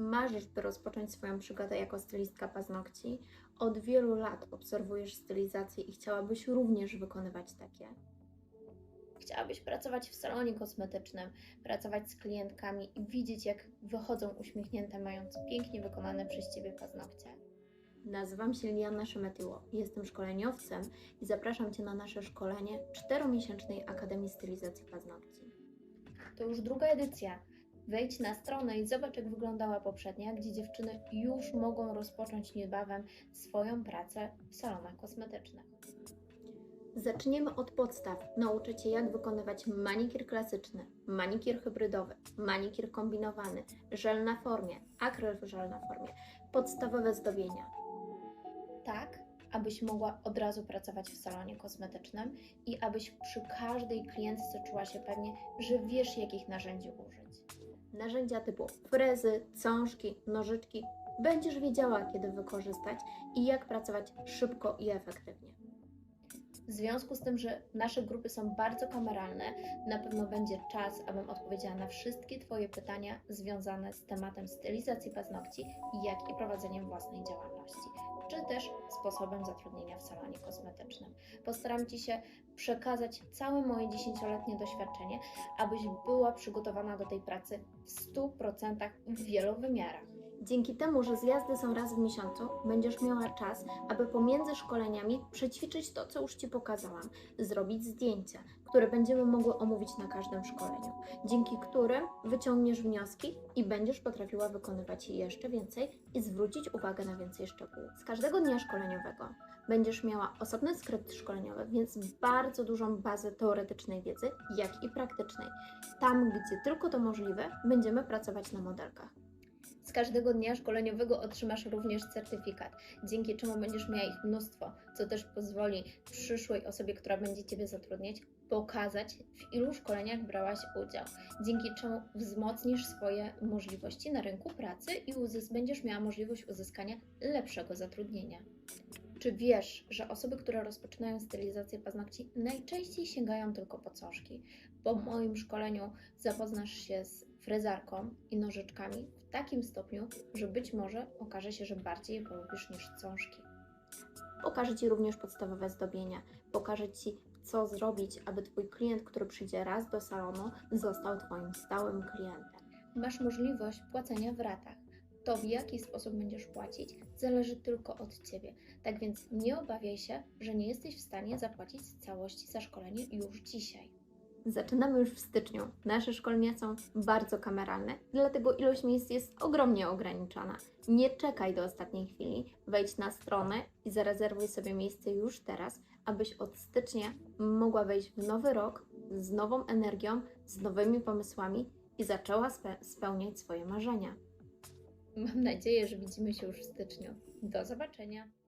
Marzysz, by rozpocząć swoją przygodę jako stylistka paznokci? Od wielu lat obserwujesz stylizację i chciałabyś również wykonywać takie? Chciałabyś pracować w salonie kosmetycznym, pracować z klientkami i widzieć, jak wychodzą uśmiechnięte, mając pięknie wykonane przez Ciebie paznokcie? Nazywam się Liana Szemetyło, jestem szkoleniowcem i zapraszam Cię na nasze szkolenie czteromiesięcznej Akademii Stylizacji Paznokci. To już druga edycja. Wejdź na stronę i zobacz, jak wyglądała poprzednia, gdzie dziewczyny już mogą rozpocząć niebawem swoją pracę w salonach kosmetycznych. Zaczniemy od podstaw. Nauczę Cię, jak wykonywać manikir klasyczny, manikir hybrydowy, manikir kombinowany, żel na formie, akryl żel na formie, podstawowe zdobienia. Tak, abyś mogła od razu pracować w salonie kosmetycznym i abyś przy każdej klientce czuła się pewnie, że wiesz, jakich narzędzi użyć. Narzędzia typu frezy, cążki, nożyczki będziesz wiedziała, kiedy wykorzystać i jak pracować szybko i efektywnie. W związku z tym, że nasze grupy są bardzo kameralne, na pewno będzie czas, abym odpowiedziała na wszystkie Twoje pytania związane z tematem stylizacji paznokci, jak i prowadzeniem własnej działalności, czy też sposobem zatrudnienia w salonie kosmetycznym. Postaram Ci się przekazać całe moje dziesięcioletnie doświadczenie, abyś była przygotowana do tej pracy w 100% w wielu wymiarach. Dzięki temu, że zjazdy są raz w miesiącu, będziesz miała czas, aby pomiędzy szkoleniami przećwiczyć to, co już Ci pokazałam, zrobić zdjęcia, które będziemy mogły omówić na każdym szkoleniu, dzięki którym wyciągniesz wnioski i będziesz potrafiła wykonywać je jeszcze więcej i zwrócić uwagę na więcej szczegółów. Z każdego dnia szkoleniowego będziesz miała osobny skrypt szkoleniowy, więc bardzo dużą bazę teoretycznej wiedzy, jak i praktycznej. Tam, gdzie tylko to możliwe, będziemy pracować na modelkach. Z każdego dnia szkoleniowego otrzymasz również certyfikat, dzięki czemu będziesz miała ich mnóstwo, co też pozwoli przyszłej osobie, która będzie Ciebie zatrudniać, pokazać, w ilu szkoleniach brałaś udział, dzięki czemu wzmocnisz swoje możliwości na rynku pracy i uzys- będziesz miała możliwość uzyskania lepszego zatrudnienia. Czy wiesz, że osoby, które rozpoczynają stylizację paznokci, najczęściej sięgają tylko po cążki? Po moim szkoleniu zapoznasz się z frezarką i nożyczkami w takim stopniu, że być może okaże się, że bardziej je polubisz niż cążki. Pokażę Ci również podstawowe zdobienia. Pokażę Ci, co zrobić, aby Twój klient, który przyjdzie raz do salonu, został Twoim stałym klientem. Masz możliwość płacenia w ratach. To, w jaki sposób będziesz płacić, zależy tylko od Ciebie. Tak więc nie obawiaj się, że nie jesteś w stanie zapłacić całości za szkolenie już dzisiaj. Zaczynamy już w styczniu. Nasze szkolenia są bardzo kameralne, dlatego ilość miejsc jest ogromnie ograniczona. Nie czekaj do ostatniej chwili, wejdź na stronę i zarezerwuj sobie miejsce już teraz, abyś od stycznia mogła wejść w nowy rok z nową energią, z nowymi pomysłami i zaczęła spe- spełniać swoje marzenia. Mam nadzieję, że widzimy się już w styczniu. Do zobaczenia.